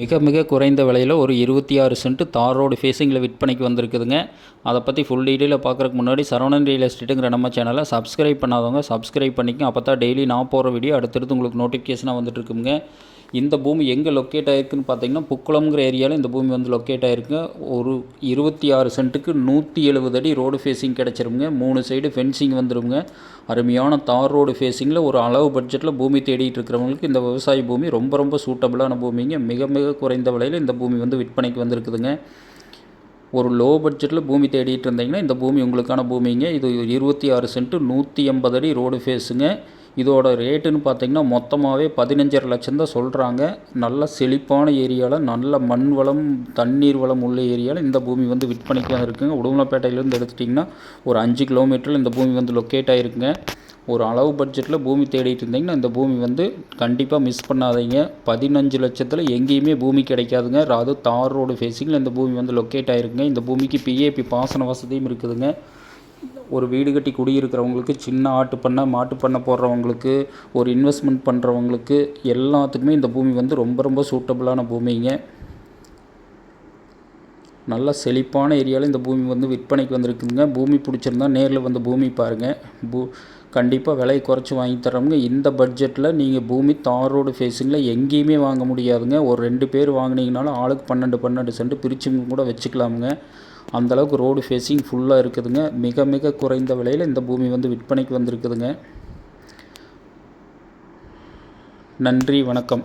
மிக மிக குறைந்த விலையில் ஒரு இருபத்தி ஆறு சென்ட் தார் ரோடு ஃபேஸிங்கில் விற்பனைக்கு வந்திருக்குதுங்க. அதை பற்றி ஃபுல் டீட்டெயிலில் பார்க்குறதுக்கு முன்னாடி சரவணன் ரியல் எஸ்டேட்டுங்கிற நம்ம சேனலை சப்ஸ்கிரைப் பண்ணாதவங்க சப்ஸ்கிரைப் பண்ணிக்கோங்க. அப்போ தான் டெய்லி நான் போகிற வீடியோ அடுத்தடுத்து உங்களுக்கு நோட்டிஃபிகேஷனாக வந்துட்டு இருக்குங்க. இந்த பூமி எங்கே லொக்கேட் ஆகிருக்குன்னு பார்த்தீங்கன்னா புக்குளம்ங்கிற ஏரியாவில் இந்த பூமி வந்து லொக்கேட் ஆகிருக்கு ஒரு இருபத்தி ஆறு சென்ட்டுக்கு நூற்றி எழுபது அடி ரோடு ஃபேஸிங் கிடச்சிருங்க. மூணு சைடு ஃபென்சிங் வந்துருங்க. அருமையான தார் ரோடு ஃபேஸிங்கில் ஒரு அளவு பட்ஜெட்டில் பூமி தேடிட்டு இருக்கிறவங்களுக்கு இந்த விவசாய பூமி ரொம்ப ரொம்ப சூட்டபிளான பூமிங்க. மிக மிக குறைந்த விலையில் இந்த பூமி வந்து விற்பனைக்கு வந்திருக்குதுங்க. ஒரு லோ பட்ஜெட்டில் பூமி தேடிட்டு இருந்தீங்கன்னா இந்த பூமி உங்களுக்கான பூமிங்க. இது இருபத்தி ஆறு சென்ட்டு நூற்றி எண்பது அடி ரோடு ஃபேஸுங்க இதோட ரேட்டுன்னு பார்த்தீங்கன்னா மொத்தமாகவே பதினஞ்சரை லட்சம் தான் சொல்கிறாங்க நல்ல செழிப்பான ஏரியாவில் நல்ல மண் வளம் தண்ணீர் வளம் உள்ள ஏரியாவில் இந்த பூமி வந்து விற்பனைக்கு தான் இருக்குங்க உடுமலைப்பேட்டையிலேருந்து எடுத்துட்டிங்கன்னா ஒரு அஞ்சு கிலோமீட்டரில் இந்த பூமி வந்து லொக்கேட் ஆகிருக்குங்க ஒரு அளவு பட்ஜெட்டில் பூமி தேடிட்டு இருந்தீங்கன்னா இந்த பூமி வந்து கண்டிப்பாக மிஸ் பண்ணாதீங்க. பதினஞ்சு லட்சத்தில் எங்கேயுமே பூமி கிடைக்காதுங்க. அது தார் ரோடு ஃபேஸிங்கில் இந்த பூமி வந்து லொக்கேட் ஆகிருக்குங்க இந்த பூமிக்கு பிஏபி பாசன வசதியும் இருக்குதுங்க. ஒரு வீடு கட்டி குடியிருக்கிறவங்களுக்கு சின்ன ஆட்டு பண்ணை மாட்டு பண்ணை போடுறவங்களுக்கு ஒரு இன்வெஸ்ட்மெண்ட் பண்ணுறவங்களுக்கு எல்லாத்துக்குமே இந்த பூமி வந்து ரொம்ப ரொம்ப சூட்டபுளான பூமிங்க. நல்ல செழிப்பான ஏரியாவில் இந்த பூமி வந்து விற்பனைக்கு வந்திருக்குதுங்க. பூமி பிடிச்சிருந்தா நேரில் வந்து பூமி பாருங்கள் பூ கண்டிப்பாக விலை குறைச்சி வாங்கி தரோங்க இந்த பட்ஜெட்டில் நீங்கள் பூமி தார் ரோடு ஃபேஸிங்கில் எங்கேயுமே வாங்க முடியாதுங்க. ஒரு ரெண்டு பேர் வாங்கினீங்கனாலும் ஆளுக்கு பன்னெண்டு பன்னெண்டு சென்ட் பிரித்து கூட வச்சுக்கலாமுங்க. அந்தளவுக்கு ரோடு ஃபேஸிங் ஃபுல்லாக இருக்குதுங்க. மிக மிக குறைந்த விலையில் இந்த பூமி வந்து விற்பனைக்கு வந்திருக்குதுங்க. நன்றி வணக்கம்.